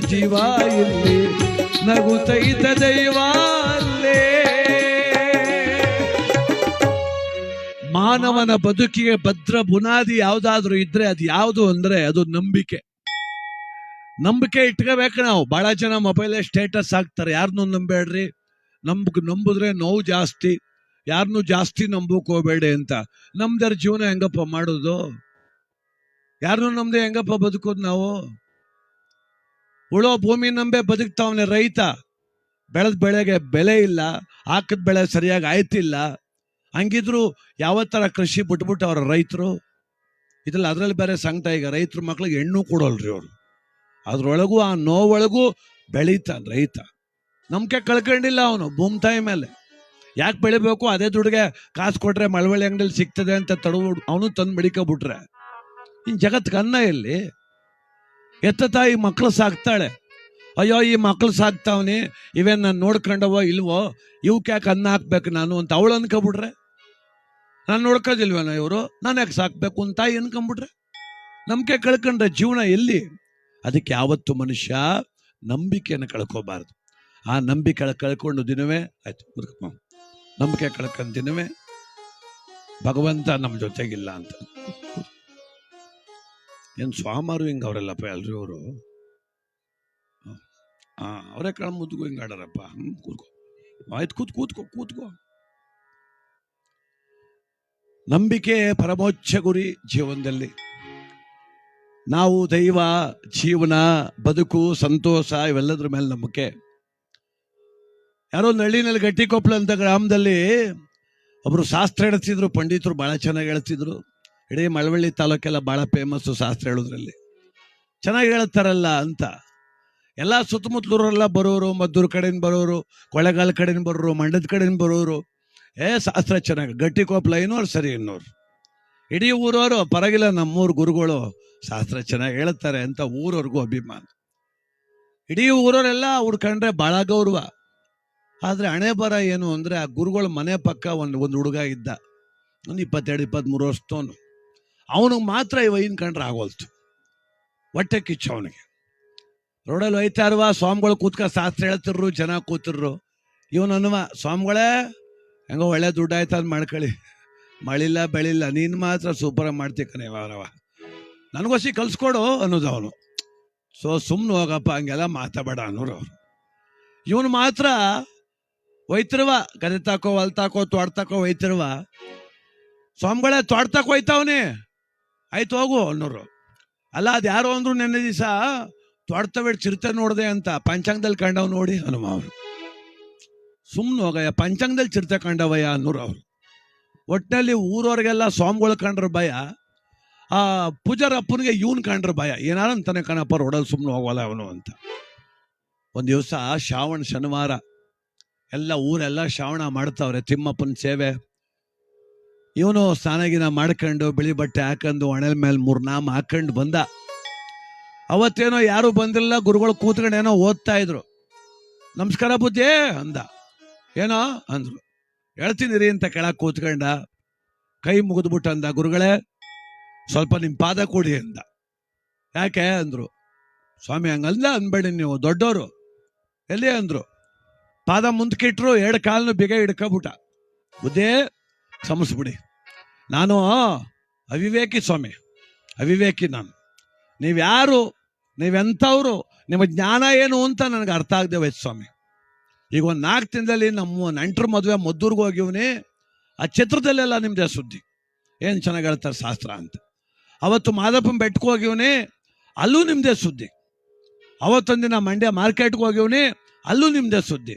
ಜೀವ ಇಲ್ಲಿ ನಗುತ್ತೈತೆ ದೈವ ಮಾನವನ ಬದುಕಿಗೆ ಭದ್ರ ಬುನಾದಿ ಯಾವ್ದಾದ್ರು ಇದ್ರೆ ಅದು ಯಾವುದು ಅಂದ್ರೆ ಅದು ನಂಬಿಕೆ. ನಂಬಿಕೆ ಇಟ್ಕೋಬೇಕು ನಾವು. ಬಹಳ ಜನ ಮೊಬೈಲ್ ಸ್ಟೇಟಸ್ ಹಾಕ್ತಾರೆ. ಯಾರನ್ನೂ ನಂಬೇಡ್ರಿ ನಂಬ, ನಂಬಿದ್ರೆ ನೋವು ಜಾಸ್ತಿ. ಯಾರನ್ನೂ ಜಾಸ್ತಿ ನಂಬಕ್ ಹೋಗ್ಬೇಡಿ ಅಂತ. ನಮ್ದರ ಜೀವನ ಹೆಂಗಪ್ಪ ಮಾಡೋದು? ಯಾರನ್ನೂ ನಮ್ದೆ ಹೆಂಗಪ್ಪ ಬದುಕೋದು ನಾವು? ಉಳೋ ಭೂಮಿ ನಂಬೆ ಬದುಕ್ತಾವನೆ ರೈತ. ಬೆಳೆದ ಬೆಳೆಗೆ ಬೆಲೆ ಇಲ್ಲ, ಹಾಕಿದ ಬೆಳೆ ಸರಿಯಾಗಿ ಆಯ್ತಿಲ್ಲ. ಹಂಗಿದ್ರು ಯಾವ ಥರ ಕೃಷಿ ಬಿಟ್ಬಿಟ್ಟು ಅವ್ರ ರೈತರು? ಇದ್ರಲ್ಲಿ ಅದ್ರಲ್ಲಿ ಬೇರೆ ಸಂಕಟ ಈಗ ರೈತರ ಮಕ್ಳಿಗೆ ಹೆಣ್ಣು ಕೊಡೋಲ್ರಿ ಅವರು. ಅದ್ರೊಳಗೂ ಆ ನೋವೊಳಗೂ ಬೆಳೀತ ರೈತ. ನಂಬಿಕೆ ಕಳ್ಕೊಂಡಿಲ್ಲ ಅವನು ಭೂಮಿ ತಾಯಿ ಮೇಲೆ. ಯಾಕೆ ಬೆಳಿಬೇಕು? ಅದೇ ದುಡ್ಗೆ ಕಾಸು ಕೊಟ್ರೆ ಮಳವಳ್ಳಿ ಅಂಗಡಿಯಲ್ಲಿ ಸಿಗ್ತದೆ ಅಂತ ತಡ ಅವನು ತಂದು ಬೆಳಿಕೊಬಿಟ್ರೆ ಇನ್ನು ಅನ್ನ ಎಲ್ಲಿ? ಎತ್ತ ತಾಯಿ ಮಕ್ಕಳು ಸಾಕ್ತಾಳೆ. ಅಯ್ಯೋ, ಈ ಮಕ್ಕಳು ಸಾಕ್ತಾವನಿ, ಇವೇನು ನಾನು ನೋಡ್ಕೊಂಡವೋ ಇಲ್ವೋ ಇವಕ್ಕೆ ಯಾಕೆ ಅನ್ನ ಹಾಕ್ಬೇಕು ನಾನು ಅಂತ ಅವಳು ಅನ್ಕೊಬಿಟ್ರೆ? ನಾನು ನೋಡ್ಕೋದಿಲ್ವೇನೋ ಇವರು? ನಾನು ಯಾಕೆ ಸಾಕ್ಬೇಕು ಅಂತ ತಾಯಿ ಅನ್ಕೊಂಬಿಟ್ರೆ? ನಂಬಿಕೆ ಕಳ್ಕೊಂಡ್ರೆ ಜೀವನ ಎಲ್ಲಿ? ಅದಕ್ಕೆ ಯಾವತ್ತು ಮನುಷ್ಯ ನಂಬಿಕೆಯನ್ನು ಕಳ್ಕೋಬಾರ್ದು. ಆ ನಂಬಿಕೆ ಕಳ್ಕೊಂಡು ದಿನವೇ, ಆಯ್ತು. ನಂಬಿಕೆ ಕಳ್ಕೊಂಡ್ ದಿನವೇ, ಭಗವಂತ ನಮ್ಮ ಜೊತೆಗಿಲ್ಲ ಅಂತ. ಏನ್ ಸ್ವಾಮರು ಹಿಂಗೆ ಅವರೆಲ್ಲಪ್ಪ ಎಲ್ರಿ ಅವರು ಹಾಂ ಅವರೇ ಕಣ ಮುದ್ದುಗೋ ಹಿಂಗೆ ಆಡಾರಪ್ಪ. ಹ್ಞೂ ಕೂತ್ಕೋ. ಆಯ್ತು, ಕೂತ್, ಕೂತ್ಕೋ ಕೂತ್ಕೋ. ನಂಬಿಕೆ ಪರಮೋಚ್ಚ ಗುರಿ ಜೀವನದಲ್ಲಿ. ನಾವು ದೈವ, ಜೀವನ, ಬದುಕು, ಸಂತೋಷ ಇವೆಲ್ಲದ್ರ ಮೇಲೆ ನಂಬಿಕೆ. ಯಾರೋ ಒಂದು ಹಳ್ಳಿನಲ್ಲಿ ಗಟ್ಟಿಕೊಪ್ಪಳ ಅಂತ ಗ್ರಾಮದಲ್ಲಿ ಒಬ್ಬರು ಶಾಸ್ತ್ರ ಹೇಳ್ತಿದ್ರು ಪಂಡಿತರು ಬಹಳ ಚೆನ್ನಾಗಿ ಹೇಳ್ತಿದ್ರು ಇಡೀ ಮಳವಳ್ಳಿ ತಾಲೂಕೆಲ್ಲ ಭಾಳ ಫೇಮಸ್ಸು ಶಾಸ್ತ್ರ ಹೇಳೋದ್ರಲ್ಲಿ. ಚೆನ್ನಾಗಿ ಹೇಳ್ತಾರಲ್ಲ ಅಂತ. ಎಲ್ಲ ಸುತ್ತಮುತ್ತಲೂರೆಲ್ಲ ಬರೋರು, ಮದ್ದೂರು ಕಡೆಯಿಂದ ಬರೋರು ಕೊಳೆಗಾಲ ಕಡೆಯಿಂದ ಬರೋರು, ಮಂಡ್ಯದ ಕಡೆಯಿಂದ ಬರೋರು, ಏ ಶಾಸ್ತ್ರ ಚೆನ್ನಾಗಿ, ಗಟ್ಟಿ ಗಟ್ಟಿಕೊಪ್ಪಲ ಇನ್ನೋರು ಸರಿ ಇನ್ನೋರು ಇಡೀ ಊರವರು ಪರಗಿಲ್ಲ ನಮ್ಮೂರು ಗುರುಗಳು ಶಾಸ್ತ್ರ ಚೆನ್ನಾಗಿ ಹೇಳ್ತಾರೆ ಅಂತ ಊರವ್ರಿಗೂ ಅಭಿಮಾನ. ಇಡೀ ಊರವರೆಲ್ಲ ಅವ್ರು ಕಂಡ್ರೆ ಬಹಳ ಗೌರವ. ಆದರೆ ಹಣೆ ಬರ ಏನು ಅಂದರೆ ಆ ಗುರುಗಳ ಮನೆ ಪಕ್ಕ ಒಂದು ಒಂದು ಹುಡುಗ ಇದ್ದ. ಒಂದು ಇಪ್ಪತ್ತೆರಡು ಇಪ್ಪತ್ತ್ಮೂರು ವರ್ಷದವನು. ಅವನಿಗೆ ಮಾತ್ರ ಈ ವೈನ್ ಕಂಡ್ರೆ ಆಗೋಲ್ತು. ಹೊಟ್ಟೆ ಕಿಚ್ಚು ಅವನಿಗೆ. ರೋಡಲ್ಲಿ ಇರುವ ಸ್ವಾಮಿಗಳು ಕೂತ್ಕ, ಶಾಸ್ತ್ರ ಹೇಳ್ತಿರ್ರು, ಜನ ಕೂತಿರ್ರು. ಇವನು ಅನ್ನುವ, ಸ್ವಾಮಿಗಳೇ, ಹೆಂಗೋ ಒಳ್ಳೆ ದುಡ್ಡು ಆಯ್ತು ಅದು ಮಾಡ್ಕೊಳ್ಳಿ. ಮಳಿಲ್ಲ, ಬೆಳಿಲ್ಲ, ನೀನು ಮಾತ್ರ ಸೂಪರಾಗಿ ಮಾಡ್ತೀಕನೇ ಅವರವ ವಾರವ ನನಗೋಸಿ ಕಲ್ಸ್ಕೊಡು ಅನ್ನೋದು ಅವನು. ಸೊ ಸುಮ್ಮನೆ ಹೋಗಪ್ಪ, ಹಂಗೆಲ್ಲ ಮಾತಾಡ ಅನ್ನೋರು ಅವರು. ಇವನು ಮಾತ್ರ ಒಯ್ತಿರುವ, ಗದೆ ತಾಕೋ ಹೊಲ್ತಾಕೋ ತಾಕೋ ತೋಟ ಒಯ್ತಿರುವ. ಸ್ವಾಮಿಗಳೇ ತೋಡ್ತಾಕೋ ಆಯ್ತು ಹೋಗು ಅನ್ನೋರು ಅಲ್ಲ, ಅದು ಯಾರೋ ಅಂದ್ರು ನೆನ್ನೆ ದಿವಸ ತೋಡ್ತಬೇಡ ಚಿರತೆ ನೋಡಿದೆ ಅಂತ ಪಂಚಾಂಗದಲ್ಲಿ ಕಂಡವ್ ನೋಡಿ ಹನುಮ ಅವರು. ಸುಮ್ಮನೆ ಹೋಗಯ್ಯ ಪಂಚಾಂಗದಲ್ಲಿ ಚಿರತೆ ಕಂಡವಯ್ಯ ಅನ್ನೋರು ಅವರು. ಒಟ್ಟಿನಲ್ಲಿ ಊರವ್ರಿಗೆಲ್ಲ ಸ್ವಾಮಿಗಳು ಕಂಡ್ರ ಭಯ. ಆ ಪೂಜಾರಪ್ಪನಿಗೆ ಇವನ್ ಕಂಡ್ರ ಭಯ. ಏನಾರ ಅಂತಾನೆ ಕಣಪ್ಪ ರೋಡಲ್ಲಿ ಸುಮ್ಮನೆ ಹೋಗೋಲ್ಲ ಅವನು ಅಂತ. ಒಂದು ದಿವಸ, ಶ್ರಾವಣ ಶನಿವಾರ, ಎಲ್ಲ ಊರೆಲ್ಲ ಶ್ರಾವಣ ಮಾಡ್ತಾವ್ರೆ ತಿಮ್ಮಪ್ಪನ ಸೇವೆ. ಇವನು ಸ್ನಾನಗಿನ ಮಾಡ್ಕೊಂಡು ಬಿಳಿ ಬಟ್ಟೆ ಹಾಕೊಂಡು ಒಣಲ್ ಮೇಲೆ ಮೂರ್ ನಾಮ ಹಾಕೊಂಡು ಬಂದ. ಅವತ್ತೇನೋ ಯಾರು ಬಂದಿಲ್ಲ, ಗುರುಗಳು ಕೂತ್ಕೊಂಡು ಏನೋ ಓದ್ತಾ ಇದ್ರು. ನಮಸ್ಕಾರ ಬುದ್ಧಿ ಅಂದ. ಏನೋ ಅಂದ್ರು. ಹೇಳ್ತಿದ್ದೀರಿ ಅಂತ ಕೆಳಗೆ ಕೂತ್ಕೊಂಡ. ಕೈ ಮುಗಿದ್ಬಿಟ್ಟು ಅಂದ, ಗುರುಗಳೇ, ಸ್ವಲ್ಪ ನಿಮ್ಮ ಪಾದ ಕೊಡಿ ಅಂದ. ಯಾಕೆ ಅಂದ್ರು. ಸ್ವಾಮಿ, ಹಂಗಲ್ಲ ಅನ್ಬೇಡಿ ನೀವು ದೊಡ್ಡವರು ಎಲ್ಲಿ ಅಂದ್ರು. ಪಾದ ಮುಂದಕ್ಕಿಟ್ರು ಎರಡು ಕಾಲನ್ನು ಬಿಗ ಹಿಡ್ಕೊಬಿಟ್ಟ. ಬುದ್ಧೇ ಕ್ಷಮಿಸ್ಬಿಡಿ ನಾನು ಅವಿವೇಕಿ ಸ್ವಾಮಿ, ಅವಿವೇಕಿ ನಾನು. ನೀವ್ಯಾರು, ನೀವೆಂಥವ್ರು, ನಿಮ್ಮ ಜ್ಞಾನ ಏನು ಅಂತ ನನಗೆ ಅರ್ಥ ಆಗದೆ ಹೋಯ್ತು ಸ್ವಾಮಿ. ಈಗ ಒಂದು ನಾಲ್ಕು ತಿಂಗಳಲ್ಲಿ ನಮ್ಮ ನೆಂಟ್ರ ಮದುವೆ ಮದ್ದೂರ್ಗೆ ಹೋಗಿವ್ನಿ, ಆ ಚಿತ್ರದಲ್ಲೆಲ್ಲ ನಿಮ್ಮದೇ ಸುದ್ದಿ. ಏನು ಚೆನ್ನಾಗಿ ಹೇಳ್ತಾರೆ ಶಾಸ್ತ್ರ ಅಂತ. ಅವತ್ತು ಮಾದಪ್ಪನ ಬೆಟ್ಟಕ್ಕೆ ಹೋಗಿವ್ನಿ, ಅಲ್ಲೂ ನಿಮ್ಮದೇ ಸುದ್ದಿ. ಅವತ್ತೊಂದಿನ ಮಂಡ್ಯ ಮಾರ್ಕೆಟ್ಗೆ ಹೋಗಿವ್ನಿ, ಅಲ್ಲೂ ನಿಮ್ಮದೇ ಸುದ್ದಿ.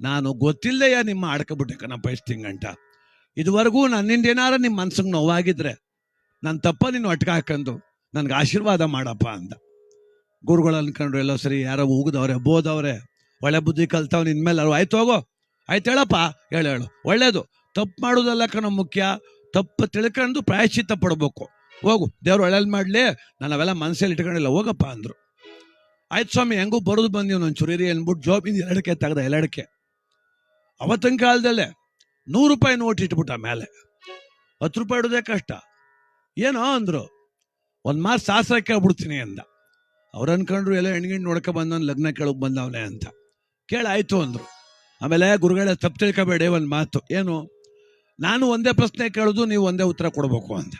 ನಾನು ಗೊತ್ತಿಲ್ಲದೆಯ ನಿಮ್ಮ ಅಡ್ಕೊಬಿಟ್ಟೆ ಕಣಪ್ಪ ಇಷ್ಟು ತಿಂಗಂಟ ಇದುವರೆಗೂ ನನ್ನಿಂದ ಏನಾರ ನಿಮ್ಮ ಮನ್ಸಿಗೆ ನೋವಾಗಿದ್ರೆ ನನ್ನ ತಪ್ಪ ನೀನು ಒಟ್ಟಿಗೆ ಹಾಕೊಂಡು ನನ್ಗೆ ಆಶೀರ್ವಾದ ಮಾಡಪ್ಪ ಅಂದ ಗುರುಗಳು ಅನ್ಕೊಂಡ್ರು ಎಲ್ಲೋ ಸರಿ ಯಾರೋ ಉಗಿದವ್ರೆ ಬೋದವ್ರೆ, ಒಳ್ಳೆ ಬುದ್ಧಿ ಕಲ್ತವ್ ಇನ್ಮೇಲೆ ಅವ್ರು ಆಯ್ತು ಹೋಗೋ, ಆಯ್ತು ಹೇಳಪ್ಪ, ಹೇಳು ಹೇಳು. ಒಳ್ಳೇದು. ತಪ್ಪು ಮಾಡೋದಲ್ಲ ಕಣ ಮುಖ್ಯ. ತಪ್ಪು ತಿಳ್ಕೊಂಡು ಪ್ರಾಯಶ್ಚಿತ್ತ ಪಡ್ಬೇಕು. ಹೋಗು, ದೇವ್ರು ಒಳ್ಳೆ ಮಾಡಲಿ, ನಾನು ಅವೆಲ್ಲ ಮನಸ್ಸಲ್ಲಿ ಇಟ್ಕೊಂಡಿಲ್ಲ, ಹೋಗಪ್ಪ ಅಂದ್ರು. ಆಯ್ತು ಸ್ವಾಮಿ, ಹೆಂಗೂ ಬರೋದು ಬಂದೀವಿ ನಾನು ಚುರಿರಿ ಅಂದ್ಬಿಟ್ಟು ಜೋಬಿಂದ ಎರಡಕ್ಕೆ ತೆಗ್ದ, ಎರಡಕ್ಕೆ. ಅವತ್ತಿನ ಕಾಲದಲ್ಲೇ ನೂರು ರೂಪಾಯಿ ನೋಟ್ ಇಟ್ಬಿಟ್ಟ ಮೇಲೆ. ಹತ್ತು ರೂಪಾಯಿ ಇಡೋದೇ ಕಷ್ಟ. ಏನೋ ಅಂದ್ರು. ಒಂದು ಮಾತು ಶಾಸ್ತ್ರ ಕೇಳ್ಬಿಡ್ತೀನಿ ಅಂದ. ಅವ್ರು ಅನ್ಕೊಂಡ್ರು ಎಲ್ಲ ಹೆಣ್ಗಿಣ್ ನೋಡ್ಕೊ ಬಂದವನು ಲಗ್ನ ಕೇಳೋಕೆ ಬಂದವನೇ ಅಂತ. ಕೇಳಾಯ್ತು ಅಂದ್ರು. ಆಮೇಲೆ ಗುರುಗಳೇ ತಪ್ಪು ತಿಳ್ಕೊಬೇಡಿ ಒಂದು ಮಾತು. ಏನು? ನಾನು ಒಂದೇ ಪ್ರಶ್ನೆ ಕೇಳೋದು, ನೀವು ಒಂದೇ ಉತ್ತರ ಕೊಡಬೇಕು ಅಂತ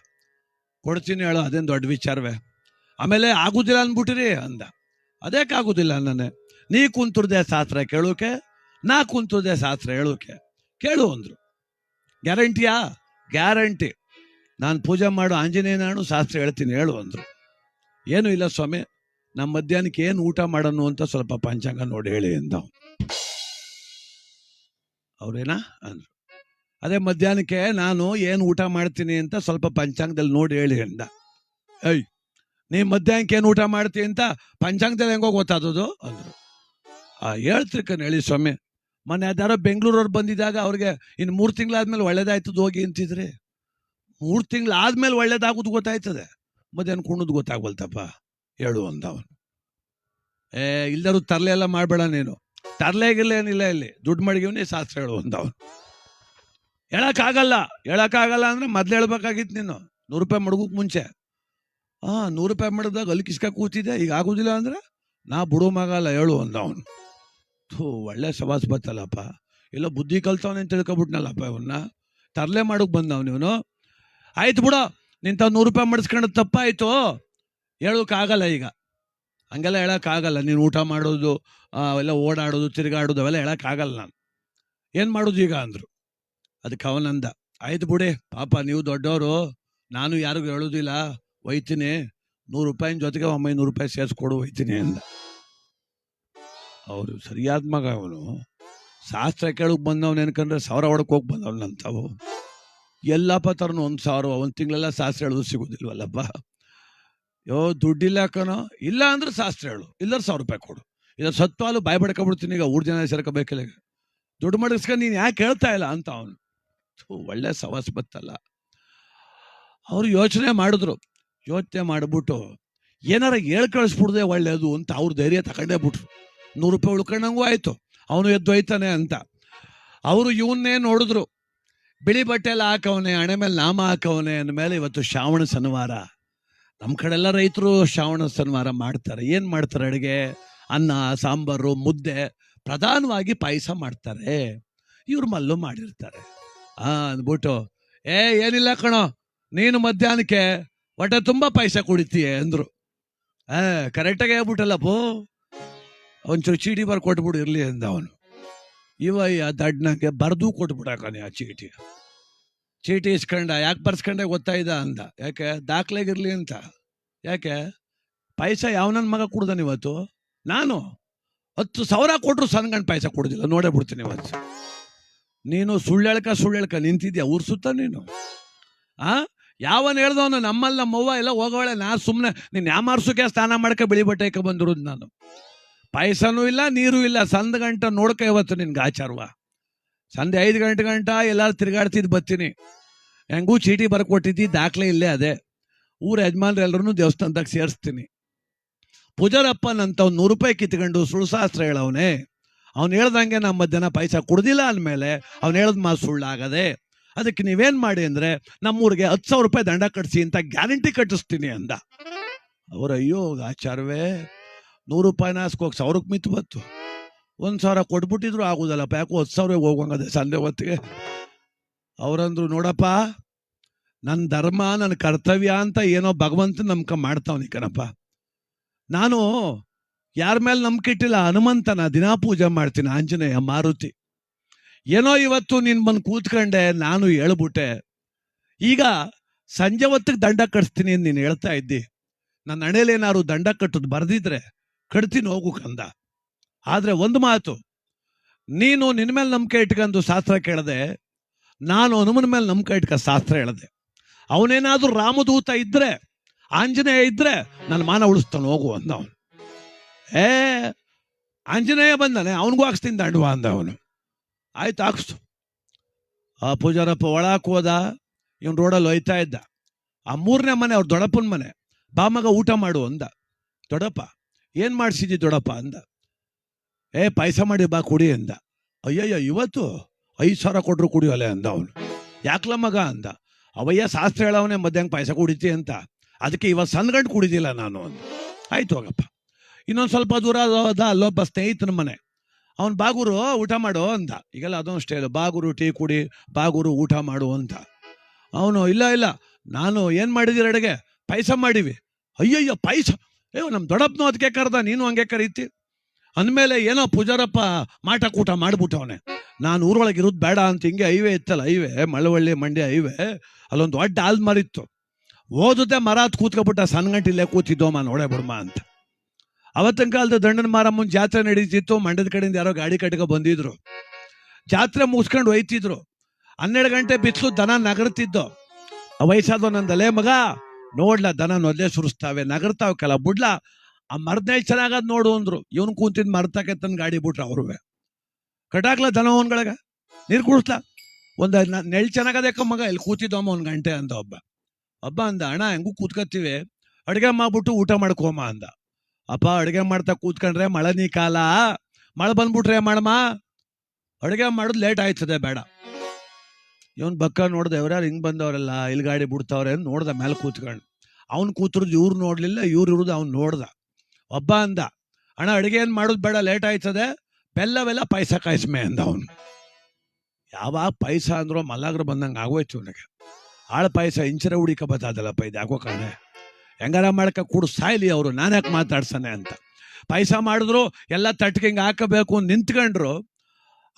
ಕೊಡ್ತೀನಿ ಹೇಳೋ, ಅದೇನು ದೊಡ್ಡ ವಿಚಾರವೇ? ಆಮೇಲೆ ಆಗೋದಿಲ್ಲ ಅಂದ್ಬಿಟ್ಟಿರಿ ಅಂದ. ಅದೇಕಾಗೋದಿಲ್ಲ ನಾನೇ ನೀ ಕುಂತುರ್ದೆ ಶಾಸ್ತ್ರ ಕೇಳೋಕೆ, ನಾ ಕುಂತುರ್ದೆ ಶಾಸ್ತ್ರ ಹೇಳೋಕೆ. ಕೇಳು ಅಂದ್ರು. ಗ್ಯಾರಂಟಿಯಾ? ಗ್ಯಾರಂಟಿ. ನಾನು ಪೂಜೆ ಮಾಡು ಆಂಜನೇಯ ನಾನು ಶಾಸ್ತ್ರ ಹೇಳ್ತೀನಿ, ಹೇಳು ಅಂದ್ರು. ಏನು ಇಲ್ಲ ಸ್ವಾಮಿ ನಮ್ಮ ಮಧ್ಯಾಹ್ನಕ್ಕೆ ಏನು ಊಟ ಮಾಡೋನು ಅಂತ ಸ್ವಲ್ಪ ಪಂಚಾಂಗ ನೋಡಿ ಹೇಳಿ ಅಂದ ಅವ್ರೇನಾ? ಅಂದ್ರು. ಅದೇ ಮಧ್ಯಾಹ್ನಕ್ಕೆ ನಾನು ಏನು ಊಟ ಮಾಡ್ತೀನಿ ಅಂತ ಸ್ವಲ್ಪ ಪಂಚಾಂಗದಲ್ಲಿ ನೋಡಿ ಹೇಳಿ ಅಂದ ಏಯ್, ನೀ ಮಧ್ಯಾಹ್ನಕ್ಕೆ ಏನು ಊಟ ಮಾಡ್ತೀನಿ ಅಂತ ಪಂಚಾಂಗದಲ್ಲಿ ಹೆಂಗೋ ಗೊತ್ತಾದದು ಅಂದ್ರು. ಆ ಹೇಳ್ತಿರ್ಕನ್ ಹೇಳಿ ಸ್ವಾಮಿ ಮೊನ್ನೆ ಯಾವ್ದಾರೋ ಬೆಂಗಳೂರವ್ರು ಬಂದಿದ್ದಾಗ ಅವ್ರಿಗೆ, ಇನ್ನು ಮೂರು ತಿಂಗಳಾದ್ಮೇಲೆ ಒಳ್ಳೇದಾಯ್ತದ ಹೋಗಿ ಅಂತಿದ್ರಿ. ಮೂರು ತಿಂಗಳಾದ್ಮೇಲೆ ಒಳ್ಳೇದಾಗುದು ಗೊತ್ತಾಯ್ತದೆ. ಮಧ್ಯಾಹ್ನ ಕುಣದ್ ಗೊತ್ತಾಗ್ವಲ್ತಪ್ಪ. ಹೇಳು ಅಂತ ಅವನು. ಏ, ಇಲ್ದರೂ ತರ್ಲೆ ಎಲ್ಲ ಮಾಡಬೇಡ ನೀನು. ತರ್ಲೆಗಿಲ್ಲ ಏನಿಲ್ಲ ಇಲ್ಲಿ. ದುಡ್ಡು ಮಡಗಿವನೇ ಶಾಸ್ತ್ರ ಹೇಳು ಅಂತ ಅವನು. ಹೇಳಕ್ಕಾಗಲ್ಲ. ಹೇಳಕ್ಕಾಗಲ್ಲ ಅಂದ್ರೆ ಮೊದ್ಲು ಹೇಳ್ಬೇಕಾಗಿತ್ತು ನೀನು. ನೂರು ರೂಪಾಯಿ ಮಡಗೋಕೆ ಮುಂಚೆ. ಹಾ ನೂರು ರೂಪಾಯಿ ಮಡದಾಗ ಅಲ್ಲಿ ಕಿಸ್ಕ ಕೂತಿದ್ದೆ ಈಗ ಆಗುದಿಲ್ಲ ಅಂದ್ರೆ ನಾ ಬಿಡೋ ಮಗಲ್ಲ ಹೇಳು ಅಂದ ಅವನು. ಥೂ, ಒಳ್ಳೆ ಸವಾಸ್ ಬತ್ತಲ್ಲಪ್ಪ. ಎಲ್ಲ ಬುದ್ಧಿ ಕಲ್ತವನೇ ತಿಳ್ಕೊಬಿಟ್ನಲ್ಲಪ್ಪ ಇವನ್ನ ತರ್ಲೆ ಮಾಡೋಕೆ ಬಂದವ್ ನೀವನು ಆಯ್ತು ಬಿಡೋ, ನಿಂತ ನೂರು ರೂಪಾಯಿ ಮಾಡಿಸ್ಕೊಂಡು ತಪ್ಪಾಯ್ತು. ಹೇಳೋಕ್ಕಾಗಲ್ಲ ಈಗ. ಹಂಗೆಲ್ಲ ಹೇಳೋಕ್ಕಾಗಲ್ಲ ನೀನು ಊಟ ಮಾಡೋದು ಅವೆಲ್ಲ ಓಡಾಡೋದು, ತಿರುಗಾಡೋದು, ಅವೆಲ್ಲ ಹೇಳೋಕ್ಕಾಗಲ್ಲ ನಾನು. ಏನು ಮಾಡೋದು ಈಗ ಅಂದರು. ಅದಕ್ಕೆ ಅವನಂದ, ಆಯ್ತು ಬಿಡಿ, ಪಾಪ ನೀವು ದೊಡ್ಡವರು ನಾನು ಯಾರಿಗೂ ಹೇಳೋದಿಲ್ಲ ಒಯ್ತೀನಿ ನೂರು ರೂಪಾಯಿನ ಜೊತೆಗೆ ಒಂಬೈನೂರು ರೂಪಾಯಿ ಸೇರಿಸ್ಕೊಡು ಒಯ್ತೀನಿ ಅಂದ. ಅವರು ಸರಿಯಾದ ಮಗ ಅವನು. ಶಾಸ್ತ್ರ ಕೇಳಕ್ ಬಂದವನು ನೆನ್ಕಂಡ್ರೆ ಸಾವಿರ ಹೊಡಕ್ ಹೋಗಿ ಬಂದವನಂತಾವು ಎಲ್ಲಪ್ಪ ತರನು ಒಂದು ಸಾವಿರ, ಒಂದು ತಿಂಗಳೆಲ್ಲ ಶಾಸ್ತ್ರ ಹೇಳೋದು ಸಿಗೋದಿಲ್ವಲ್ಲಪ್ಪ. ಯೋ, ದುಡ್ಡಿಲ್ಲ ಕಣೋ. ಇಲ್ಲ ಅಂದ್ರೆ ಶಾಸ್ತ್ರ ಹೇಳು. ಇಲ್ಲ ಸಾವಿರ ರೂಪಾಯಿ ಕೊಡು. ಇಲ್ಲ ಸತ್ವಾಲು ಬಾಯ್ ಬಡ್ಕೊಬಿಡ್ತೀನಿ ಈಗ ಊರ್ ಜನ ಸೇರ್ಕೋಬೇಕಿಲ್ಲ ದುಡ್ಡು ಮಾಡಿಸ್ಕೊಂಡು ನೀನು ಯಾಕೆ ಹೇಳ್ತಾ ಇಲ್ಲ ಅಂತ ಅವನು. ಒಳ್ಳೆ ಸವಾಸ ಬತ್ತಲ್ಲ. ಅವರು ಯೋಚನೆ ಮಾಡಿದ್ರು. ಯೋಚನೆ ಮಾಡಿಬಿಟ್ಟು, ಏನಾರ ಹೇಳ್ ಕಳಿಸ್ಬಿಡ್ದೆ ಒಳ್ಳೇದು ಅಂತ ಅವ್ರ ಧೈರ್ಯ ತಗೊಂಡೇ ಬಿಟ್ರು. ನೂರು ರೂಪಾಯಿ ಉಳ್ಕೊಂಡಂಗೂ ಆಯ್ತು. ಅವನು ಎದ್ದು ಹೋಯ್ತಾನೆ ಅಂತ. ಅವರು ಇವನ್ನೇ ನೋಡಿದ್ರು. ಬಿಳಿ ಬಟ್ಟೆಲ್ಲ ಹಾಕವನೆ, ಹಣೆ ಮೇಲೆ ನಾಮ ಹಾಕವನೆ ಅಂದಮೇಲೆ ಇವತ್ತು ಶ್ರಾವಣ ಶನಿವಾರ. ನಮ್ಮ ಕಡೆ ಎಲ್ಲ ರೈತರು ಶ್ರಾವಣ ಶನಿವಾರ ಮಾಡ್ತಾರೆ. ಏನು ಮಾಡ್ತಾರೆ ಅಡುಗೆ? ಅನ್ನ, ಸಾಂಬಾರು, ಮುದ್ದೆ, ಪ್ರಧಾನವಾಗಿ ಪಾಯಸ ಮಾಡ್ತಾರೆ. ಇವ್ರ ಮಲ್ಲು ಮಾಡಿರ್ತಾರೆ. ಆ, ಅಂದ್ಬಿಟ್ಟು, ಏ, ಏನಿಲ್ಲ ಕಣೋ, ನೀನು ಮಧ್ಯಾಹ್ನಕ್ಕೆ, ಹೊಟ್ಟೆ ತುಂಬ ಪಾಯಸ ಕುಡಿತೀಯ ಅಂದ್ರು. ಆ ಕರೆಕ್ಟಾಗಿ ಹೇಳ್ಬಿಟ್ಟಲ್ಲಪ್ಪು ಒಂಚೂರು ಚೀಟಿ ಬರ್ ಕೊಟ್ಬಿಡು ಇರ್ಲಿ ಅಂದ ಅವನು. ಇವ ಆ ದಡ್ಡನಾಗೆ ಬರ್ದು ಕೊಟ್ಬಿಡಕನೆ ಆ ಚೀಟಿ. ಚೀಟಿ ಇಸ್ಕೊಂಡ, ಯಾಕೆ ಬರ್ಸ್ಕೊಂಡೆ ಗೊತ್ತಾಯ್ದ ಅಂದ. ಯಾಕೆ, ದಾಖಲೆಗಿರ್ಲಿ ಅಂತ. ಯಾಕೆ, ಪೈಸ ಯಾವ ನನ್ನ ಮಗ ಕುಡ್ದಾನ ಇವತ್ತು? ನಾನು? ಹತ್ತು ಸಾವಿರ ಕೊಟ್ರು ಸಣ್ಣ ಪಾಯಸ ಕೊಡುದಿಲ್ಲ, ನೋಡೇ ಬಿಡ್ತೀನಿ ಇವತ್ತು. ನೀನು ಸುಳ್ಳೆಳ್ಕ ಸುಳ್ಳೆಳ್ಕ ನಿಂತಿದ್ಯಾ? ಊರ್ ಸುತ್ತ ನೀನು? ಆ? ಯಾವನ್ ಹೇಳ್ದವನು, ನಮ್ಮಲ್ಲಿ ನಮ್ಮವ್ವ ಎಲ್ಲ ಹೋಗೋಳೆ ನಾ ಸುಮ್ಮನೆ ನೀನು ಯಾಮಾರ್ಸುಕೆ ಸ್ನಾನ ಮಾಡಕ ಬಿಳಿ ಬಟ್ಟೆ ಬಂದಿರೋದು ನಾನು. ಪಾಯಸನೂ ಇಲ್ಲ, ನೀರು ಇಲ್ಲ. ಸಂದ ಗಂಟ ನೋಡ್ಕ ಇವತ್ತು ನಿನ್ಗೆ ಆಚಾರವ? ಸಂಜೆ ಐದು ಗಂಟೆ ಗಂಟ ಎಲ್ಲಾರು ತಿರುಗಾಡ್ತಿದ್ ಬರ್ತೀನಿ. ಹೆಂಗೂ ಚೀಟಿ ಬರ್ಕೊಟ್ಟಿದ್ದಿ, ದಾಖಲೆ ಇಲ್ಲೇ ಅದೇ. ಊರ ಯಜಮಾನ್ರು ಎಲ್ಲರೂ ದೇವಸ್ಥಾನದಾಗ ಸೇರಿಸ್ತೀನಿ. ಪೂಜಾರಪ್ಪನಂತ ಅವ್ನು ನೂರು ರೂಪಾಯಿ ಕಿತ್ಕೊಂಡು ಸುಳ್ಸಾಸ್ತ್ರ ಹೇಳವನೆ ಅವ್ನು. ಹೇಳ್ದಂಗೆ ನಮ್ಮ ಮಧ್ಯಾಹ್ನ ಪೈಸ ಕುಡ್ದಿಲ್ಲ ಅಂದಮೇಲೆ ಅವ್ನು ಹೇಳದ್ ಮಾತು ಸುಳ್ಳಾಗದೆ. ಅದಕ್ಕೆ ನೀವೇನು ಮಾಡಿ ಅಂದ್ರೆ ನಮ್ಮೂರಿಗೆ ಹತ್ತು ಸಾವಿರ ರೂಪಾಯಿ ದಂಡ ಕಟ್ಸಿ ಅಂತ ಗ್ಯಾರಂಟಿ ಕಟ್ಟಿಸ್ತೀನಿ ಅಂದ. ಅವ್ರ ಅಯ್ಯೋ, ಆಚಾರವೇ. ನೂರು ರೂಪಾಯಿನ ಹಾಸ್ಕೋಕ್ ಸಾವಿರಕ್ಕೆ ಮಿತ್ ಬತ್ತು ಒಂದು ಸಾವಿರ ಕೊಟ್ಬಿಟ್ಟಿದ್ರು ಆಗುದಲ್ಲಪ್ಪ ಯಾಕೋ ಹತ್ತು ಸಾವಿರ ಹೋಗಂಗದೆ ಸಂಜೆ ಹೊತ್ತಿಗೆ. ಅವರಂದ್ರು, ನೋಡಪ್ಪ ನನ್ನ ಧರ್ಮ ನನ್ನ ಕರ್ತವ್ಯ ಅಂತ ಏನೋ ಭಗವಂತ ನಮ್ಕ ಮಾಡ್ತಾವನಿ ಕಣಪ್ಪ. ನಾನು ಯಾರ ಮೇಲೆ ನಂಬಿಕೆ ಇಟ್ಟಿಲ್ಲ, ಹನುಮಂತನ ದಿನಾ ಪೂಜೆ ಮಾಡ್ತೀನಿ, ಆಂಜನೇಯ ಮಾರುತಿ. ಏನೋ ಇವತ್ತು ನಿನ್ ಬಂದು ಕೂತ್ಕೊಂಡೆ, ನಾನು ಹೇಳ್ಬಿಟ್ಟೆ. ಈಗ ಸಂಜೆ ಹೊತ್ತಿಗೆ ದಂಡ ಕಟ್ಸ್ತೀನಿ ನೀನು ಹೇಳ್ತಾ ಇದ್ದಿ. ನನ್ನ ಹಣೆಯಲ್ಲಿ ಏನಾದ್ರು ದಂಡ ಕಟ್ಟೋದು ಬರ್ದಿದ್ರೆ ಕಟ್ತೀನಿ ಹೋಗು ಕಂದ. ಆದರೆ ಒಂದು ಮಾತು, ನೀನು ನಿನ್ನ ಮೇಲೆ ನಂಬಿಕೆ ಇಟ್ಕೊಂಡು ಶಾಸ್ತ್ರ ಕೇಳದೆ, ನಾನು ಹನುಮನ ಮೇಲೆ ನಂಬಿಕೆ ಇಟ್ಕ ಶಾಸ್ತ್ರ ಹೇಳದೆ. ಅವನೇನಾದ್ರೂ ರಾಮದೂತ ಇದ್ರೆ, ಆಂಜನೇಯ ಇದ್ರೆ ನನ್ನ ಮಾನ ಉಳಿಸ್ತಾನೆ ಹೋಗು ಅಂದ ಅವನು. ಏ, ಆಂಜನೇಯ ಬಂದಾನೆ, ಅವನಿಗೂ ಹಾಕ್ಸ್ತೀನಿ ದಂಡವ ಅಂದ ಅವನು. ಆಯ್ತು ಹಾಕ್ಸ್ತು ಆ ಪೂಜಾರಪ್ಪ ಒಳಕ್ಕೆ ಹೋದ, ಇವನ್ ರೋಡಲ್ಲಿ ಒಯ್ತಾ ಇದ್ದ. ಆ ಮೂರನೇ ಮನೆ, ಅವ್ರ ದೊಡ್ಡಪ್ಪನ ಮನೆ, ಬಾಮಗ ಊಟ ಮಾಡು ಅಂದ. ದೊಡ್ಡಪ್ಪ ಏನ್ ಮಾಡ್ಸಿದ್ದಿ ದೊಡಪ್ಪ ಅಂದ. ಏ, ಪಾಯಸ ಮಾಡಿ ಬಾ, ಕುಡಿ ಅಂದ. ಅಯ್ಯಯ್ಯ, ಇವತ್ತು ಐದು ಸಾವಿರ ಕೊಟ್ರು ಕುಡಿಯೋಲೆ ಅಂದ ಅವನು. ಯಾಕ್ಲ ಮಗ? ಅಂದ. ಅವಯ್ಯ, ಶಾಸ್ತ್ರ ಹೇಳವನೆ ಮಧ್ಯಾಹ್ನ ಪಾಯಸ ಕುಡಿತಿ ಅಂತ. ಅದಕ್ಕೆ ಇವತ್ತು ಸಣ್ಣ ಕುಡಿದಿಲ್ಲ ನಾನು ಅಂದ. ಆಯ್ತು ಹೋಗಪ್ಪ. ಇನ್ನೊಂದು ಸ್ವಲ್ಪ ದೂರ ಹೋದ ಅಲ್ಲೊಬ್ಬ ಸ್ನೇಹಿತನ ಮನೆ. ಅವನ್ ಬಾಗುರು ಊಟ ಮಾಡು ಅಂದ. ಈಗೆಲ್ಲ ಅದೊಂದು ಇಲ್ಲ ಬಾಗುರು ಟೀ ಕುಡಿ, ಬಾಗುರು ಊಟ ಮಾಡು ಅಂತ. ಅವನು, ಇಲ್ಲ ಇಲ್ಲ. ನಾನು ಏನು ಮಾಡಿದಿರ ಅಡುಗೆ ಪಾಯಸ ಮಾಡಿವಿ. ಅಯ್ಯಯ್ಯೋ, ಪಾಯಸ ಅಯ್ಯೋ ನಮ್ಮ ದೊಡ್ಡಪ್ಪನೂ ಅದಕ್ಕೆ ಕರೆದ, ನೀನು ಹಂಗೆ ಕರೀತಿ. ಅಂದಮೇಲೆ ಏನೋ ಪೂಜಾರಪ್ಪ ಮಾಟ ಕೂಟ ಮಾಡ್ಬಿಟ್ಟವನೆ. ನಾನು ಊರೊಳಗೆ ಇರೋದು ಬೇಡ ಅಂತ ಹಿಂಗೆ ಹೈವೇ ಇತ್ತಲ್ಲ, ಹೈವೇ, ಮಳವಳ್ಳಿ, ಮಂಡ್ಯ ಹೈವೇ, ಅಲ್ಲೊಂದು ದೊಡ್ಡ ಆಲ್ ಮರಿತ್ತು ಓದುತ್ತೆ ಮರಾತ್ ಕೂತ್ಕೊಬಿಟ್ಟ ಕೂತ್ಕೊಬಿಟ್ಟ ಸಣ್ಣಗಂಟಿಲ್ಲೇ ಕೂತಿದ್ದೋಮ ನೋಡೇ ಬಿಡ್ಮ ಅಂತ. ಅವತ್ತಿನ ಕಾಲದ ದಂಡನ ಮಾರಮ್ಮನ ಜಾತ್ರೆ ನಡೀತಿತ್ತು, ಮಂಡ್ಯದ ಕಡೆಯಿಂದ ಯಾರೋ ಗಾಡಿ ಕಟ್ಕೊ ಬಂದಿದ್ರು. ಜಾತ್ರೆ ಮುಗಿಸ್ಕೊಂಡು ಒಯ್ತಿದ್ರು. ಹನ್ನೆರಡು ಗಂಟೆ ಬಿಸಿಲು ದನ ನಗರ್ತಿದ್ದು. ವಯಸ್ಸಾದ ನಂದಲೇ, ಮಗ ನೋಡ್ಲ, ದನ ನೊದ್ಲೆ ಸುರಿಸ್ತಾವೆ, ನಗರ್ತಾವ ಕೆಲ ಬುಡ್ಲ, ಆ ಮರದ್ನೇಳ್ ಚೆನ್ನಾಗದ್ ನೋಡು ಅಂದ್ರು. ಇವನು ಕೂತಿದ್ ಮರ್ತಕ್ಕೆ ತನ್ನ ಗಾಡಿ ಬಿಟ್ರ ಅವ್ರುವೆ. ಕಟಾಕ್ಲ ದನ ನೀರು ನೀರ್ ಕುಡಿಸ್ಲ. ಒಂದ್ ನೆಳ್ ಚೆನ್ನಾಗದಕ್ಕ ಮಗ ಇಲ್ಲಿ ಕೂತಿದ್ದಮ್ಮ ಒಂದ್ ಗಂಟೆ ಅಂದ ಒಬ್ಬ. ಒಬ್ಬ ಅಂದ, ಅಣ್ಣ, ಹೆಂಗೂ ಕೂತ್ಕತ್ತೀವಿ? ಅಡುಗೆ ಮಾಡ್ಬಿಟ್ಟು ಊಟ ಮಾಡ್ಕೋಮ ಅಂದ. ಅಪ್ಪ, ಅಡುಗೆ ಮಾಡ್ತಾ ಕೂತ್ಕೊಂಡ್ರೆ ಮಳೆ ನೀ ಕಾಲ? ಮಳೆ ಬಂದ್ಬಿಟ್ರೆ ಮಾಡಮ್ಮ ಅಡುಗೆ ಮಾಡೋದು ಲೇಟ್ ಆಯ್ತದೆ, ಬೇಡ. ಇವನ್ ಬಕ್ಕ ನೋಡ್ದೆ ಯಾರು ಹಿಂಗ್ ಬಂದವರೆಲ್ಲ, ಇಲ್ಲಿ ಗಾಡಿ ಬಿಡ್ತಾವ್ರೆ ಅಂತ ನೋಡ್ದ ಮೇಲೆ ಕೂತ್ಕೊಂಡು. ಅವ್ನು ಕೂತ್ರದ್ದು ಇವ್ರು ನೋಡ್ಲಿಲ್ಲ, ಇವ್ರು ಇರೋದು ಅವ್ನು ನೋಡ್ದ. ಒಬ್ಬ ಅಂದ, ಅಣ್ಣ, ಅಡಿಗೆ ಏನು ಮಾಡೋದು ಬೇಡ, ಲೇಟ್ ಆಯ್ತದೆ. ಬೆಲ್ಲವೆಲ್ಲ ಪೈಸ ಕಾಯಿಸ್ಮೆ ಅಂದ ಅವನು. ಯಾವಾಗ ಪೈಸ ಅಂದ್ರೋ ಮಲ್ಲಾಗ್ರ ಬಂದಂಗೆ ಆಗೋಯ್ತು ಅವನಿಗೆ ಆಳ ಪಾಯಸ ಇಂಚರ ಹುಡಿಕ ಬತ್ತಾದಲ್ಲಪ್ಪ ಇದು ಯಾಕೋ ಕಾಣೆ. ಹೆಂಗಾರ ಮಾಡ್ಕ ಕೂಡು ಸಾಯ್ಲಿ ಅವರು, ನಾನು ಯಾಕೆ ಮಾತಾಡ್ಸಾನೆ ಅಂತ. ಪಾಯಸ ಮಾಡಿದ್ರು ಎಲ್ಲ ತಟ್ಟಿಗೆ ಹಿಂಗೆ ಹಾಕಬೇಕು ನಿಂತ್ಕೊಂಡ್ರು.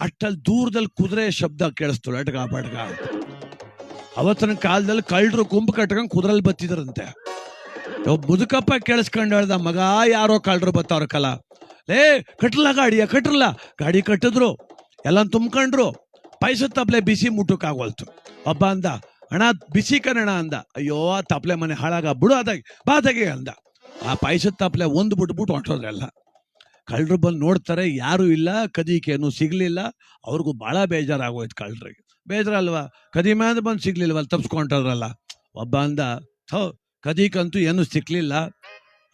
ಅಷ್ಟಲ್ಲಿ ದೂರದಲ್ಲಿ ಕುದುರೆ ಶಬ್ದ ಕೇಳಿಸ್ತು ಅಟ್ಗ ಪಟ್ಗ. ಅವತ್ತಿನ ಕಾಲದಲ್ಲಿ ಕಳ್ಳರು ಗುಂಪು ಕಟ್ಕೊಂಡು ಕುದುರೆಲ್ ಬತ್ತಿದ್ರಂತೆ. ಮುದುಕಪ್ಪ ಕೇಳಿಸ್ಕೊಂಡು ಹೇಳ್ದ, ಮಗ, ಯಾರೋ ಕಳ್ಳರು ಬತ್ತವ್ರ ಕಲ. ಲೇ ಕಟ್ಲ ಗಾಡಿಯ ಕಟ್ರಲ್ಲ. ಗಾಡಿ ಕಟ್ಟಿದ್ರು ಎಲ್ಲ ತುಂಬ್ಕೊಂಡ್ರು ಪಾಯಸದ ತಪ್ಲೆ ಬಿಸಿ ಮುಟ್ಟಕ್ಕಾಗೋಲ್ತು ಒಬ್ಬ ಅಂದ, ಅಣ್ಣ, ಬಿಸಿ ಕನ್ನಡ ಅಂದ. ಅಯ್ಯೋ, ಆ ತಪ್ಲೆ ಮನೆ ಹಾಳಾಗ ಬಿಡು ಅದಾಗಿ ಅಂದ. ಆ ಪಾಯಸದ ತಪ್ಲೆ ಒಂದು ಬಿಟ್ಬಿಟ್ಟು ಹೊಂಟೋದ್ರೆಲ್ಲ. ಕಳ್ಳರು ಬಂದು ನೋಡ್ತಾರೆ, ಯಾರು ಇಲ್ಲ ಕದಿಕೇನು ಸಿಗ್ಲಿಲ್ಲ, ಅವ್ರಿಗೂ ಬಹಳ ಬೇಜಾರಾಗೋಯ್ತು ಕಳ್ಳರಿಗೆ. ಬೇಜಾರಲ್ವಾ? ಕದೀಮೆ ಅಂದ್ರೆ ಬಂದು ಸಿಗ್ಲಿಲ್ವಲ್ಲ ತಪ್ಸ್ಕೊಂಡ್ರಲ್ಲ ಒಬ್ಬ ಅಂದ, ಥೋ, ಕದೀಕಂತೂ ಏನು ಸಿಕ್ಲಿಲ್ಲ.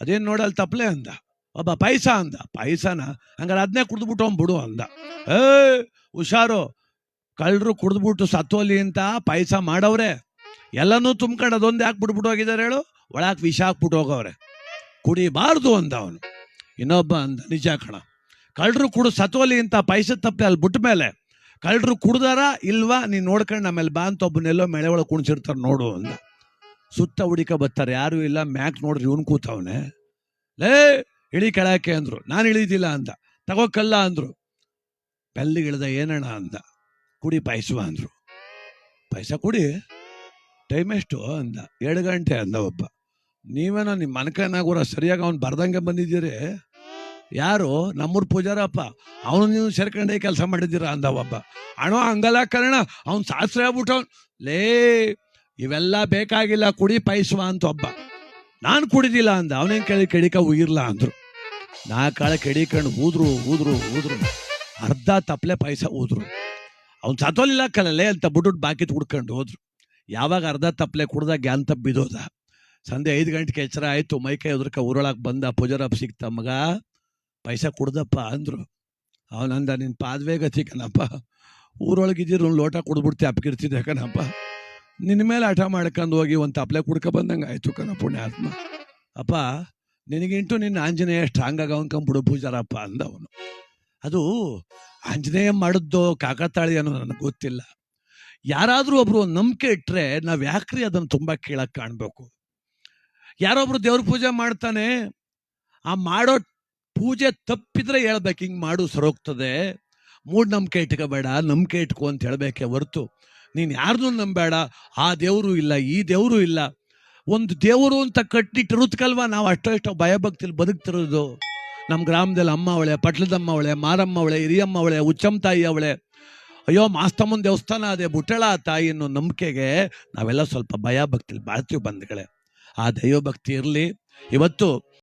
ಅದೇನ್ ನೋಡಲ್ಲ ತಪ್ಪಲೆ ಅಂದ. ಒಬ್ಬ ಪಾಯಸ ಅಂದ. ಪಾಯಸನ ಹಂಗಾರೆ ಅದನ್ನೇ ಕುಡಿದ್ಬಿಟ್ಟು ಅವ್ನ್ ಬಿಡು ಅಂದ. ಏ ಹುಷಾರು. ಕಳ್ಳರು ಕುಡಿದ್ಬಿಟ್ಟು ಸತ್ತೋಲಿ ಅಂತ ಪಾಯಸ ಮಾಡವ್ರೆ. ಎಲ್ಲನೂ ತುಂಬ್ಕೊಂಡು ಅದೊಂದು ಯಾಕೆ ಬಿಟ್ಬಿಟ್ಟು ಹೋಗಿದ್ದಾರೆ ಹೇಳು? ಒಳಕ್ ವಿಷ ಹಾಕ್ಬಿಟ್ಟು ಹೋಗವ್ರೆ. ಕುಡಿಬಾರ್ದು ಅಂದ ಅವನು. ಇನ್ನೊಬ್ಬ ಅಂದ ನಿಜ ಕಣ ಕಳ್ಳರು ಕುಡು ಸತ್ವಲಿ ಅಂತ ಪೈಸೆ ತಪ್ಪೆ ಅಲ್ಲಿ ಬಿಟ್ಟ ಮೇಲೆ ಕಳ್ಳರು ಕುಡ್ದಾರ ಇಲ್ವಾ ನೀನ್ ನೋಡ್ಕೊಂಡು ಆಮೇಲೆ ಬಾ ಅಂತ ಒಬ್ಬನೆಲ್ಲೋ ಮಳೆ ಒಳಗೆ ಕುಣಿಸಿರ್ತಾರೆ ನೋಡು ಅಂದ. ಸುತ್ತ ಹುಡಿಕ ಬರ್ತಾರೆ ಯಾರು ಇಲ್ಲ, ಮ್ಯಾಕ್ ನೋಡ್ರಿ ಇವನು ಕೂತವನೆ. ಲೇ, ಇಳಿ ಕೆಳಕ್ಕೆ ಅಂದ್ರು. ನಾನು ಇಳಿದಿಲ್ಲ ಅಂದ. ತಗೋಕಲ್ಲ ಅಂದರು. ಅಂದ್ರು ಬೆಲ್ಲಿಗೆ ಇಳ್ದ ಏನಣ್ಣ ಅಂದ. ಕುಡಿ ಪಾಯಸುವ ಅಂದ್ರು. ಪಾಯಸ ಕುಡಿ. ಟೈಮ್ ಎಷ್ಟು ಅಂದ. ಎರಡು ಗಂಟೆ ಅಂದ ಒಬ್ಬ. ನೀವೇನೋ ನಿಮ್ಮ ಮನಕನಾಗೂರ ಸರಿಯಾಗಿ ಅವ್ನು ಬರ್ದಂಗೆ ಬಂದಿದ್ದೀರಿ? ಯಾರು? ನಮ್ಮೂರ್ ಪೂಜಾರಪ್ಪ. ಅವನು ನೀವು ಸೇರ್ಕೊಂಡೇ ಕೆಲಸ ಮಾಡಿದ್ದೀರಾ ಅಂದ ಒಬ್ಬ ಅಣ್ಣ ಹಂಗಲ್ಲ ಕರ್ಣ ಅವ್ನು ಶಾಸ್ತ್ರ ಆಗ್ಬಿಟ್ಟವ್ ಲೇ, ಇವೆಲ್ಲ ಬೇಕಾಗಿಲ್ಲ, ಕುಡಿ ಪಾಯಿಸುವ ಅಂತ ಒಬ್ಬ ನಾನು ಕುಡಿದಿಲ್ಲ ಅಂದ. ಅವನೇನ್ ಕೇಳಿ, ಕೆಡಿಕ ಉಗಿರ್ಲ ಅಂದ್ರು. ನಾ ಕಾಳ ಕೆಡಿಕೊಂಡು ಊದ್ರು ಊದ್ರು ಊದ್ರು. ಅರ್ಧ ತಪ್ಲೆ ಪಾಯಸ ಊದ್ರು. ಅವ್ನು ಸತ್ತೋಲಿಲ್ಲ ಕಲಲೆ ಅಂತ ಬಿಟ್ಬಿಟ್ಟು ಬಾಕಿ ಹುಡ್ಕೊಂಡು ಹೋದ್ರು. ಯಾವಾಗ ಅರ್ಧ ತಪ್ಲೆ ಕುಡ್ದ ಗ್ಯಾನ್ ತಪ್ಪ ಸಂಜೆ ಐದು ಗಂಟೆಗೆ ಎಚ್ಚರ ಆಯ್ತು. ಮೈಕೈ ಎದುರ್ಕ ಊರೊಳಗೆ ಬಂದ ಪೂಜಾರಪ್ಪ ಸಿಕ್ತ, ಮಗ. ಪೈಸ ಕುಡ್ದಪ್ಪ ಅಂದ್ರು. ಅವನಂದ ನಿನ್ ಪಾದವೇ ಗತಿ ಕಣಪ್ಪ ಊರೊಳಗಿದ್ದೀರು ಒಂದು ಲೋಟ ಕೊಡ್ಬಿಡ್ತಿ ಅಪ್ಕಿರ್ತಿದ್ದೆ ಕಣಪ್ಪ. ನಿನ್ನ ಮೇಲೆ ಹಠ ಮಾಡ್ಕೊಂಡು ಹೋಗಿ ಒಂದು ತಪ್ಲೆ ಕುಡ್ಕ ಬಂದಂಗೆ ಆಯಿತು ಕಣ ಪುಣ್ಯಾತ್ಮ. ಅಪ್ಪ ನಿನಗಿಂಟು ನಿನ್ನ ಆಂಜನೇಯ ಸ್ಟ್ರಾಂಗ್ ಆಗ ಬಿಡು ಪೂಜಾರಪ್ಪ ಅಂದ ಅವನು ಅದು ಆಂಜನೇಯ ಮಾಡಿದ್ದೋ ಕಾಕತಾಳಿ ಅನ್ನೋ ನನಗೆ ಗೊತ್ತಿಲ್ಲ. ಯಾರಾದರೂ ಒಬ್ರು ಒಂದು ನಂಬಿಕೆ ಇಟ್ರೆ ನಾವು ಯಾಕ್ರಿ ಅದನ್ನ ತುಂಬಾ ಕೀಳಕ್ ಕಾಣಬೇಕು? ಯಾರೊಬ್ರು ದೇವ್ರ ಪೂಜೆ ಮಾಡ್ತಾನೆ, ಆ ಮಾಡೋ ಪೂಜೆ ತಪ್ಪಿದ್ರೆ ಹೇಳ್ಬೇಕು, ಹಿಂಗೆ ಮಾಡು, ಸರೋಗ್ತದೆ. ಮೂಡ್ ನಂಬಿಕೆ ಇಟ್ಕೋಬೇಡ, ನಂಬಿಕೆ ಇಟ್ಕೊ ಅಂತ ಹೇಳ್ಬೇಕೆ ಹೊರತು. ನೀನು ಯಾರನ್ನೂ ನಂಬೇಡ ಆ ದೇವರು ಇಲ್ಲ, ಈ ದೇವರು ಇಲ್ಲ. ಒಂದು ದೇವರು ಅಂತ ಕಟ್ಟಿಟ್ಟಿರುತ್ತಲ್ವ ನಾವು ಅಷ್ಟೋ ಇಷ್ಟೋ ಭಯಭಕ್ತಿಲಿ ಬದುಕ್ತಿರೋದು? ನಮ್ಮ ಗ್ರಾಮದಲ್ಲಿ ಅಮ್ಮ ಅವಳೆ, ಪಟ್ಲದಮ್ಮ ಅವಳೆ, ಮಾರಮ್ಮ ಅವಳೆ, ಹಿರಿಯಮ್ಮ ಅವಳೆ ಉಚ್ಚಮ್ಮ ತಾಯಿ ಅವಳೆ. ಅಯ್ಯೋ, ಮಾಸ್ತಮ್ಮನ ದೇವಸ್ಥಾನ ಅದೇ, ಬುಟ್ಟಳ ತಾಯಿ ಅನ್ನೋ ನಂಬಿಕೆಗೆ ನಾವೆಲ್ಲ ಸ್ವಲ್ಪ ಭಯ ಭಕ್ತಿಲಿ ಬಾಳ್ತೀವಿ ಬಂದ್ಗಳೇ ಆ ದೈವಭಕ್ತಿ ಇರಲಿ. ಇವತ್ತು